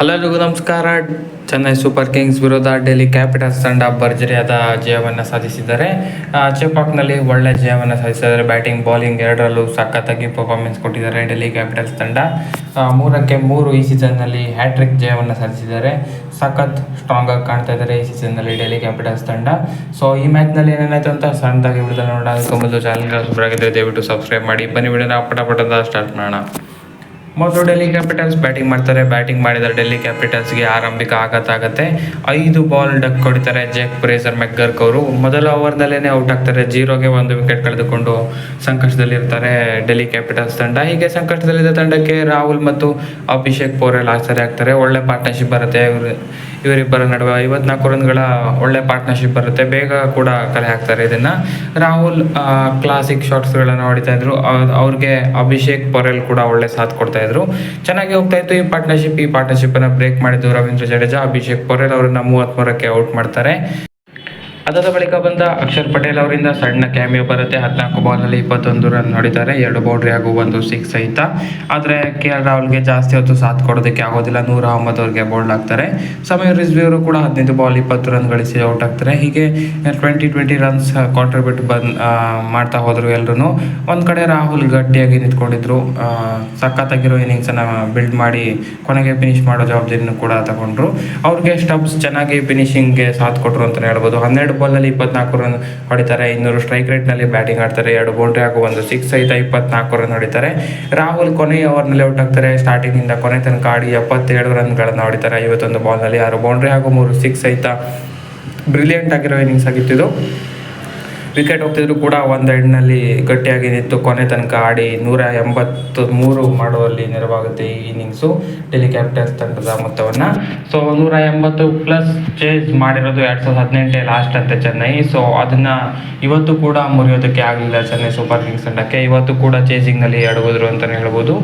Hello ನಮಸ್ಕಾರ. Chennai super Kings ವಿರುದ್ಧ Delhi Capitals ತಂಡ ಭರ್ಜರಿಯಾದ ಜಯವನ್ನು ಸಾಧಿಸಿದ್ದಾರೆ. ಚೇಪಾಕ್ನಲ್ಲಿ ಒಳ್ಳೆ ಜಯವನ್ನು ಸಾಧಿಸಿದ್ದಾರೆ. ಬ್ಯಾಟಿಂಗ್, ಬೌಲಿಂಗ್ ಎರಡರಲ್ಲೂ ಸಖತ್ತಾಗಿ ಪರ್ಫಾರ್ಮೆನ್ಸ್ ಕೊಟ್ಟಿದ್ದಾರೆ ಡೆಲ್ಲಿ ಕ್ಯಾಪಿಟಲ್ಸ್ ತಂಡ. ಮೂರಕ್ಕೆ ಮೂರು ಈ ಸೀಸನ್ನಲ್ಲಿ ಹ್ಯಾಟ್ರಿಕ್ ಜಯವನ್ನು ಸಾಧಿಸಿದ್ದಾರೆ. ಸಖತ್ ಸ್ಟ್ರಾಂಗ್ ಆಗಿ ಕಾಣ್ತಾ ಇದ್ದಾರೆ ಈ ಸೀಸನ್ನಲ್ಲಿ ಡೆಲ್ಲಿ ಕ್ಯಾಪಿಟಲ್ಸ್ ತಂಡ. ಸೊ ಈ ಮ್ಯಾಚ್ನಲ್ಲಿ ಏನೇನಾಯ್ತು ಅಂತ ಸಣ್ಣದಾಗಿ ವಿಡಿಯೋ ನೋಡೋದಕ್ಕೆ ಮೊದಲು ಸಬ್ಸ್ಕ್ರೈಬ್ ದಯವಿಟ್ಟು ಸಬ್ಸ್ಕ್ರೈಬ್ ಮಾಡಿ. ಬನ್ನಿ ವಿಡಿಯೋನ ಪಟ ಪಟದ ಸ್ಟಾರ್ಟ್ ಮಾಡೋಣ. ಮೊದಲು ಡೆಲ್ಲಿ ಕ್ಯಾಪಿಟಲ್ಸ್ ಬ್ಯಾಟಿಂಗ್ ಮಾಡ್ತಾರೆ. ಬ್ಯಾಟಿಂಗ್ ಮಾಡಿದರೆ ಡೆಲ್ಲಿ ಕ್ಯಾಪಿಟಲ್ಸ್ಗೆ ಆರಂಭಿಕ ಆಘಾತ ಆಗುತ್ತೆ. ಐದು ಬಾಲ್ ಡಕ್ ಹೊಡಿತಾರೆ ಜೆಕ್ ಪ್ರೇಸರ್ ಮೆಗ್ಗರ್ಕ್ ಅವರು. ಮೊದಲ ಓವರ್ನಲ್ಲೇ ಔಟ್ ಆಗ್ತಾರೆ. ಜೀರೋಗೆ ಒಂದು ವಿಕೆಟ್ ಕಳೆದುಕೊಂಡು ಸಂಕಷ್ಟದಲ್ಲಿರ್ತಾರೆ ಡೆಲ್ಲಿ ಕ್ಯಾಪಿಟಲ್ಸ್ ತಂಡ. ಹೀಗೆ ಸಂಕಷ್ಟದಲ್ಲಿದ್ದ ತಂಡಕ್ಕೆ ರಾಹುಲ್ ಮತ್ತು ಅಭಿಷೇಕ್ ಪೋರೆಲ್ ಆಶ್ಚರ್ಯ ಆಗ್ತಾರೆ. ಒಳ್ಳೆ ಪಾರ್ಟ್ನರ್ಶಿಪ್ ಬರುತ್ತೆ. ಇವರು ಇವರಿಬ್ಬರ ನಡುವೆ ಐವತ್ನಾಲ್ಕು ರನ್ಗಳ ಒಳ್ಳೆ ಪಾರ್ಟ್ನರ್ಶಿಪ್ ಬರುತ್ತೆ. ಬೇಗ ಕೂಡ ಕಲೆ ಹಾಕ್ತಾರೆ ಇದನ್ನ. ರಾಹುಲ್ ಕ್ಲಾಸಿಕ್ ಶಾಟ್ಸ್ಗಳನ್ನು ಹೊಡಿತಾ ಇದ್ರು. ಅವ್ರ್- ಅವ್ರಿಗೆ ಅಭಿಷೇಕ್ ಪೊರೆಲ್ ಕೂಡ ಒಳ್ಳೆ ಸಾಥ್ ಕೊಡ್ತಾ ಇದ್ರು. ಚೆನ್ನಾಗಿ ಹೋಗ್ತಾ ಇತ್ತು ಈ ಪಾರ್ಟ್ನರ್ಶಿಪ್ ಈ ಪಾರ್ಟ್ನರ್ಶಿಪ್ ಅನ್ನ ಬ್ರೇಕ್ ಮಾಡಿದ್ದು ರವೀಂದ್ರ ಜಡೇಜಾ, ಅಭಿಷೇಕ್ ಪೊರೆಲ್ ಅವರನ್ನ ಮೂವತ್ಮೂರಕ್ಕೆ ಔಟ್ ಮಾಡ್ತಾರೆ. ಅದಾದ ಬಳಿಕ ಬಂದ ಅಕ್ಷರ್ ಪಟೇಲ್ ಅವರಿಂದ ಸಣ್ಣ ಕ್ಯಾಮಿಯೋ ಬರುತ್ತೆ. ಹದಿನಾಲ್ಕು ಬಾಲಲ್ಲಿ ಇಪ್ಪತ್ತೊಂದು ರನ್ ಹೊಡಿತಾರೆ. ಎರಡು ಬೌಂಡ್ರಿ ಹಾಗೂ ಒಂದು ಸಿಕ್ಸ್ ಸಹಿತ. ಆದರೆ ಕೆ ಎಲ್ ರಾಹುಲ್ಗೆ ಜಾಸ್ತಿ ಹೊತ್ತು ಸಾಥ್ ಕೊಡೋದಕ್ಕೆ ಆಗೋದಿಲ್ಲ. ನೂರ ಅವರಿಗೆ ಬೌಲ್ಡ್ ಆಗ್ತಾರೆ. ಸಮೀರ್ ರಿಜ್ವಿ ಅವರು ಕೂಡ ಹದಿನೈದು ಬಾಲ್ ಇಪ್ಪತ್ತು ರನ್ ಗಳಿಸಿ ಔಟ್ ಆಗ್ತಾರೆ. ಹೀಗೆ ಟ್ವೆಂಟಿ ಟ್ವೆಂಟಿ ರನ್ಸ್ ಕಾಂಟ್ರಿಬ್ಯೂಟ್ ಬಂದ್ ಮಾಡ್ತಾ ಹೋದ್ರು ಎಲ್ಲರೂ ಒಂದು ಕಡೆ ರಾಹುಲ್ ಗಟ್ಟಿಯಾಗಿ ನಿಂತ್ಕೊಂಡಿದ್ರು. ಸಖತ್ತಾಗಿರೋ ಇನ್ನಿಂಗ್ಸನ್ನು ಬಿಲ್ಡ್ ಮಾಡಿ, ಕೊನೆಗೆ ಫಿನಿಶ್ ಮಾಡೋ ಜವಾಬ್ದಾರಿನೂ ಕೂಡ ತಗೊಂಡ್ರು. ಅವ್ರಿಗೆ ಸ್ಟಬ್ಸ್ ಚೆನ್ನಾಗಿ ಫಿನಿಶಿಂಗ್ಗೆ ಸಾಥ್ ಕೊಟ್ಟರು ಅಂತಲೇ ಹೇಳ್ಬೋದು. ಹನ್ನೆರಡು ಬಾಲ್ನಲ್ಲಿ ಇಪ್ಪತ್ನಾಲ್ಕು ರನ್ ಹೊಡಿತಾರೆ, ಇನ್ನೂರು ಸ್ಟ್ರೈಕ್ ರೇಟ್ನಲ್ಲಿ ಬ್ಯಾಟಿಂಗ್ ಆಡ್ತಾರೆ, ಎರಡು ಬೌಂಡ್ರಿ ಹಾಗೂ ಒಂದು ಸಿಕ್ಸ್ ಸಹಿತ ಇಪ್ಪತ್ನಾಲ್ಕು ರನ್ ಹೊಡಿತಾರೆ. ರಾಹುಲ್ ಕೊನೆಯ ಓವರ್ನಲ್ಲಿ ಔಟ್ ಆಗ್ತಾರೆ ಸ್ಟಾರ್ಟಿಂಗಿಂದ ಕೊನೆ ತನಕ ಆಡಿ ಎಪ್ಪತ್ತೇಳು ರನ್ಗಳನ್ನು ಹೊಡಿತಾರೆ. ಐವತ್ತೊಂದು ಬಾಲ್ನಲ್ಲಿ ಆರು ಬೌಂಡ್ರಿ ಹಾಗೂ ಮೂರು ಸಿಕ್ಸ್ ಸಹಿತ ಬ್ರಿಲಿಯಂಟ್ ಆಗಿರೋ ಇನ್ನಿಂಗ್ಸ್ ಆಗಿತ್ತು ಇದು. ವಿಕೆಟ್ ಹೋಗ್ತಿದ್ರು ಕೂಡ ಒಂದು ಎಂಡ್ನಲ್ಲಿ ಗಟ್ಟಿಯಾಗಿ ನಿಂತು ಕೊನೆ ತನಕ ಆಡಿ ನೂರ ಎಂಬತ್ತು ಮೂರು ಮಾಡುವಲ್ಲಿ ನೆರವಾಗುತ್ತೆ ಈ ಇನ್ನಿಂಗ್ಸು ಡೆಲ್ಲಿ ಕ್ಯಾಪಿಟಲ್ಸ್ ತಂಡದ ಮೊತ್ತವನ್ನು. ಸೊ ನೂರ ಎಂಬತ್ತು ಪ್ಲಸ್ ಚೇಸ್ ಮಾಡಿರೋದು ಎರಡು ಸಾವಿರದ ಹದಿನೆಂಟೇ ಲಾಸ್ಟ್ ಅಂತೆ ಚೆನ್ನೈ. ಸೊ ಅದನ್ನು ಇವತ್ತು ಕೂಡ ಮುರಿಯೋದಕ್ಕೆ ಆಗಲಿಲ್ಲ ಚೆನ್ನೈ ಸೂಪರ್ ಕಿಂಗ್ಸ್ ತಂಡಕ್ಕೆ. ಇವತ್ತು ಕೂಡ ಚೇಸಿಂಗ್ನಲ್ಲಿ ಅಡಗೋದ್ರು ಅಂತಲೇ ಹೇಳ್ಬೋದು.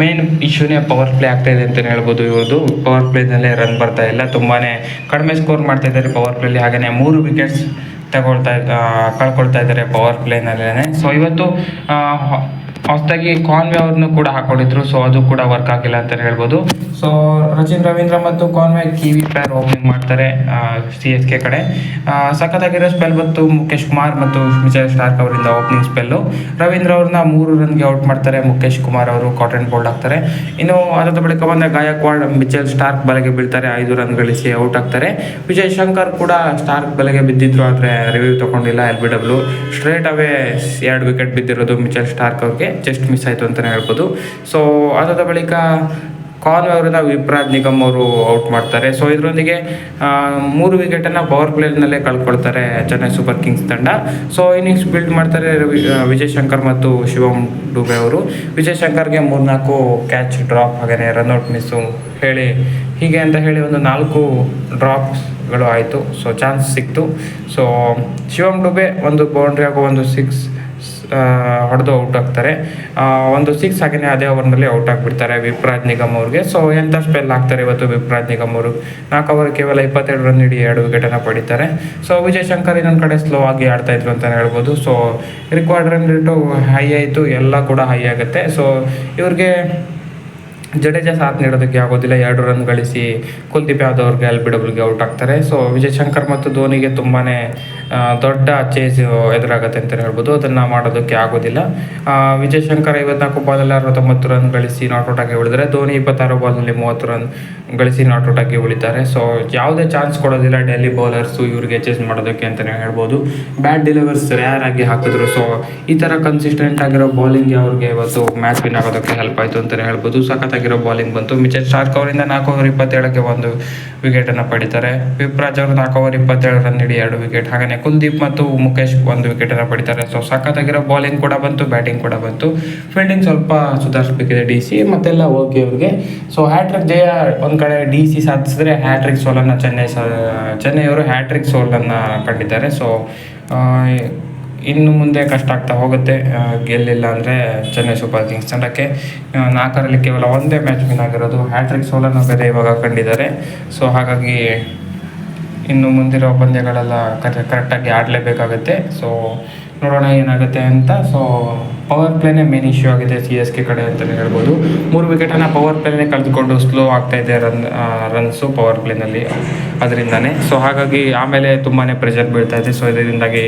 ಮೇನ್ ಇಶ್ಯೂನೇ ಪವರ್ ಪ್ಲೇ ಆಗ್ತಾ ಇದೆ ಅಂತಲೇ ಹೇಳ್ಬೋದು ಇವ್ರದ್ದು ಪವರ್ ಪ್ಲೇನಲ್ಲೇ ರನ್ ಬರ್ತಾ ಇಲ್ಲ. ತುಂಬಾ ಕಡಿಮೆ ಸ್ಕೋರ್ ಮಾಡ್ತಾ ಇದ್ದಾರೆ ಪವರ್ ಪ್ಲೇಲಿ ಹಾಗೆಯೇ ಮೂರು ವಿಕೆಟ್ಸ್ ತಗೊಳ್ತಾ ಕಳ್ಕೊಳ್ತಾ ಇದ್ದಾರೆ ಪವರ್ ಪ್ಲೇನಲ್ಲೇ ಸೊ ಇವತ್ತು ಹೊಸದಾಗಿ ಕಾನ್ವೆ ಅವ್ರನ್ನು ಕೂಡ ಹಾಕೊಂಡಿದ್ರು. ಸೊ ಅದು ಕೂಡ ವರ್ಕ್ ಆಗಿಲ್ಲ ಅಂತಲೇ ಹೇಳ್ಬೋದು. ಸೊ ರಚಿನ್, ರವೀಂದ್ರ ಮತ್ತು ಕಾನ್ವೆ ಕಿವಿ ಪ್ಲೇಯರ್ ಓಪನಿಂಗ್ ಮಾಡ್ತಾರೆ ಸಿ ಎಸ್ ಕೆ ಕಡೆ. ಸಖತ್ತಾಗಿರೋ ಸ್ಪೆಲ್ ಬಂತು ಮುಖೇಶ್ ಕುಮಾರ್ ಮತ್ತು ವಿಜಯ್ ಸ್ಟಾರ್ಕ್ ಅವರಿಂದ ಓಪನಿಂಗ್ ಸ್ಪೆಲ್ಲು ರವೀಂದ್ರ ಅವ್ರನ್ನ ಮೂರು ರನ್ಗೆ ಔಟ್ ಮಾಡ್ತಾರೆ. ಮುಖೇಶ್ ಕುಮಾರ್ ಅವರು ಕಾಟನ್ ಬೋಲ್ಡ್ ಆಗ್ತಾರೆ ಇನ್ನು ಅದಾದ ಬಳಿಕ ಬಂದ ಗಾಯಕ್ವಾಡ್ ಮಿಚೆಲ್ ಸ್ಟಾರ್ಕ್ ಬಲೆಗೆ ಬೀಳ್ತಾರೆ. ಐದು ರನ್ ಗಳಿಸಿ ಔಟ್ ಆಗ್ತಾರೆ ವಿಜಯ್ ಶಂಕರ್ ಕೂಡ ಸ್ಟಾರ್ಕ್ ಬಲೆಗೆ ಬಿದ್ದಿದ್ರು, ಆದರೆ ರಿವ್ಯೂ ತಗೊಂಡಿಲ್ಲ. L B W straight away ಎರಡು ವಿಕೆಟ್ ಬಿದ್ದಿರೋದು ಮಿಚೆಲ್ ಸ್ಟಾರ್ಕ್ ಅವ್ರಿಗೆ. ಜಸ್ಟ್ ಮಿಸ್ ಆಯಿತು ಅಂತಲೇ ಹೇಳ್ಬೋದು. ಸೊ ಅದಾದ ಬಳಿಕ ಕಾರ್ನ್ ಅವರನ್ನ ವಿಪ್ರಾಜ್ ನಿಗಮ್ ಅವರು ಔಟ್ ಮಾಡ್ತಾರೆ. ಸೊ ಇದರೊಂದಿಗೆ ಮೂರು ವಿಕೆಟನ್ನು ಪವರ್ ಪ್ಲೇನಲ್ಲೇ ಕಳ್ಕೊಳ್ತಾರೆ ಚೆನ್ನೈ ಸೂಪರ್ ಕಿಂಗ್ಸ್ ತಂಡ. ಸೊ ಇನ್ನಿಂಗ್ಸ್ ಬಿಲ್ಡ್ ಮಾಡ್ತಾರೆ ವಿಜಯ್ ಶಂಕರ್ ಮತ್ತು ಶಿವಮ್ ಡುಬೆ ಅವರು. ವಿಜಯ್ ಶಂಕರ್ಗೆ ಮೂರ್ನಾಲ್ಕು ಕ್ಯಾಚ್ ಡ್ರಾಪ್ ಹಾಗೆಯೇ ರನ್ಔಟ್ ಮಿಸ್ಸು ಹೇಳಿ, ಹೀಗೆ ಅಂತ ಹೇಳಿ ಒಂದು ನಾಲ್ಕು ಡ್ರಾಪ್ಸ್ಗಳು ಆಯಿತು. ಸೊ ಚಾನ್ಸ್ ಸಿಕ್ತು. ಸೊ ಶಿವಮ್ ಡುಬೆ ಒಂದು ಬೌಂಡ್ರಿ ಹಾಗೂ ಒಂದು ಸಿಕ್ಸ್ ಹೊಡೆದು ಔಟ್ ಆಗ್ತಾರೆ. ಒಂದು ಸಿಕ್ಸ್ ಹಾಗೆಯೇ ಅದೇ ಓವರ್ನಲ್ಲಿ ಔಟ್ ಆಗಿಬಿಡ್ತಾರೆ ವಿಪ್ರಾಜ್ ನಿಗಮ್ ಅವ್ರಿಗೆ. ಸೊ ಎಂಥ ಸ್ಪೆಲ್ ಹಾಕ್ತಾರೆ ಇವತ್ತು ವಿಪ್ರಾಜ್ ನಿಗಮ್ ಅವರು? ನಾಲ್ಕು ಓವರ್ ಕೇವಲ ಇಪ್ಪತ್ತೆರಡು ರನ್ ನೀಡಿ ಎರಡು ವಿಕೆಟನ್ನು ಪಡಿತಾರೆ. ಸೊ ವಿಜಯ್ ಶಂಕರ್ ಇನ್ನೊಂದು ಕಡೆ ಸ್ಲೋ ಆಗಿ ಆಡ್ತಾ ಇದ್ರು ಅಂತಲೇ ಹೇಳ್ಬೋದು. So required run rate high ಆಯಿತು. ಎಲ್ಲ ಕೂಡ ಹೈ ಆಗುತ್ತೆ. ಸೊ ಇವ್ರಿಗೆ ಜಡೇಜಾ ಸಾಥ್ ನೀಡೋದಕ್ಕೆ ಆಗೋದಿಲ್ಲ. ಎರಡು ರನ್ ಗಳಿಸಿ ಕುಲ್ದೀಪ್ ಯಾದವ್ ಅವ್ರಿಗೆ ಎಲ್ ಬಿ ಔಟ್ ಆಗ್ತಾರೆ. ಸೊ ವಿಜಯ್ ಶಂಕರ್ ಮತ್ತು ಧೋನಿಗೆ ತುಂಬಾ ದೊಡ್ಡ ಚೇಸ್ ಎದುರಾಗುತ್ತೆ ಅಂತಲೇ ಹೇಳ್ಬೋದು. ಅದನ್ನು ಮಾಡೋದಕ್ಕೆ ಆಗೋದಿಲ್ಲ. ವಿಜಯ್ ಶಂಕರ್ ಐವತ್ನಾಲ್ಕು ಬಾಲಲ್ಲಿ ಅರವತ್ತೊಂಬತ್ತು ರನ್ ಗಳಿಸಿ ನಾಟ್ಔಟ್ ಆಗಿ ಉಳಿದರೆ, ಧೋನಿ ಇಪ್ಪತ್ತಾರು ಬಾಲ್ನಲ್ಲಿ ಮೂವತ್ತು ರನ್ ಗಳಿಸಿ ನಾಟ್ಔಟ್ ಆಗಿ ಉಳಿತಾರೆ. ಸೊ ಯಾವುದೇ ಚಾನ್ಸ್ ಕೊಡೋದಿಲ್ಲ ಡೆಲ್ಲಿ ಬೌಲರ್ಸು ಇವ್ರಿಗೆ ಚೇಸ್ ಮಾಡೋದಕ್ಕೆ ಅಂತಲೇ ಹೇಳ್ಬೋದು. ಬ್ಯಾಟ್ ಡಿಲಿವರ್ಸ್ ರೇರ್ ಆಗಿ ಹಾಕಿದ್ರು. ಸೊ ಈ ಥರ ಕನ್ಸಿಸ್ಟೆಂಟ್ ಆಗಿರೋ ಬೌಲಿಂಗ್ ಅವ್ರಿಗೆ ಇವತ್ತು ಮ್ಯಾಚ್ ವಿನ್ ಆಗೋದಕ್ಕೆ ಹೆಲ್ಪ್ ಆಯಿತು ಅಂತಲೇ ಹೇಳ್ಬೋದು. ಸಖತ್ತಾಗಿರೋ ಬೌಲಿಂಗ್ ಬಂತು. ಮಿಚೆಲ್ ಸ್ಟಾರ್ಕ್ ಅವರಿಂದ ನಾಲ್ಕು ಓವರ್ ಇಪ್ಪತ್ತೇಳಕ್ಕೆ ಒಂದು ವಿಕೆಟನ್ನು ಪಡಿತಾರೆ. ವಿಪ್ರಾಜ್ ಅವರು ನಾಲ್ಕು ಓವರ್ ಇಪ್ಪತ್ತೇಳು ರನ್ ನೀಡಿ ಎರಡು ವಿಕೆಟ್ ಹಾಗೆಯೇ ಕುಲ್ದೀಪ್ ಮತ್ತು ಮುಖೇಶ್ ಒಂದು ವಿಕೆಟನ್ನು ಪಡಿತಾರೆ. ಸೊ ಸಖತ್ತಾಗಿರೋ ಬೌಲಿಂಗ್ ಕೂಡ ಬಂತು ಬ್ಯಾಟಿಂಗ್ ಕೂಡ ಬಂತು. ಫೀಲ್ಡಿಂಗ್ ಸ್ವಲ್ಪ ಸುಧಾರಿಸಬೇಕಿದೆ ಡಿ ಸಿ ಮತ್ತೆಲ್ಲ ಓಕೆ ಅವ್ರಿಗೆ. ಸೊ ಹ್ಯಾಟ್ರಿಕ್ ಜಯ ಒಂದು ಕಡೆ ಡಿ ಸಿ ಸಾಧಿಸಿದ್ರೆ ಹ್ಯಾಟ್ರಿಕ್ ಸೋಲನ್ನು ಚೆನ್ನೈ ಚೆನ್ನೈಯವರು ಹ್ಯಾಟ್ರಿಕ್ ಸೋಲನ್ನು ಕಂಡಿದ್ದಾರೆ. ಸೊ ಇನ್ನು ಮುಂದೆ ಕಷ್ಟ ಆಗ್ತಾ ಹೋಗುತ್ತೆ ಗೆಲ್ಲಿಲ್ಲ ಅಂದರೆ ಚೆನ್ನೈ ಸೂಪರ್ ಕಿಂಗ್ಸ್ ತಂಡಕ್ಕೆ. ನಾಲ್ಕರಲ್ಲಿ ಕೇವಲ ಒಂದೇ ಮ್ಯಾಚ್ ವಿನ್ ಆಗಿರೋದು ಹ್ಯಾಟ್ರಿಕ್ ಸೋಲನ್ನು ಬೇರೆ ಇವಾಗ ಕಂಡಿದ್ದಾರೆ. ಸೊ ಹಾಗಾಗಿ ಇನ್ನು ಮುಂದಿರೋ ಪಂದ್ಯಗಳೆಲ್ಲ ಕರೆಕ್ಟಾಗಿ ಆಡಲೇಬೇಕಾಗುತ್ತೆ. ಸೊ ನೋಡೋಣ ಏನಾಗುತ್ತೆ ಅಂತ ಸೊ ಪವರ್ ಪ್ಲೇನೇ ಮೇನ್ ಇಶ್ಯೂ ಆಗಿದೆ ಸಿ ಎಸ್ ಕೆ ಕಡೆ ಅಂತಲೇ ಹೇಳ್ಬೋದು. ಮೂರು ವಿಕೆಟನ್ನು ಪವರ್ ಪ್ಲೇನೇ ಕಳೆದುಕೊಂಡು ಸ್ಲೋ ಆಗ್ತಾ ಇದೆ ರನ್ ರನ್ಸು ಪವರ್ ಪ್ಲೇನಲ್ಲಿ ಅದರಿಂದನೇ. ಸೊ ಹಾಗಾಗಿ ಆಮೇಲೆ ತುಂಬಾ ಪ್ರೆಷರ್ ಬೀಳ್ತಾ ಇದೆ. ಸೊ ಇದರಿಂದಾಗಿ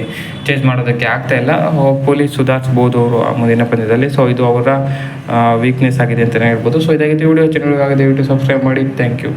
ಚೇಂಜ್ ಮಾಡೋದಕ್ಕೆ ಆಗ್ತಾ ಇಲ್ಲ. ಹೋಪ್ಫುಲಿ ಸುಧಾರಿಸ್ಬೋದು ಅವರು ಆ ಮುಂದಿನ ಪಂದ್ಯದಲ್ಲಿ. ಸೊ ಇದು ಅವರ ವೀಕ್ನೆಸ್ ಆಗಿದೆ ಅಂತಲೇ ಹೇಳ್ಬೋದು. ಸೊ ಇದಾಗಿದೆ ವಿಡಿಯೋ ಚೆನ್ನಾಗಿ ಆಗಿದೆ ದಯವಿಟ್ಟು ಸಬ್ಸ್ಕ್ರೈಬ್ ಮಾಡಿ. Thank you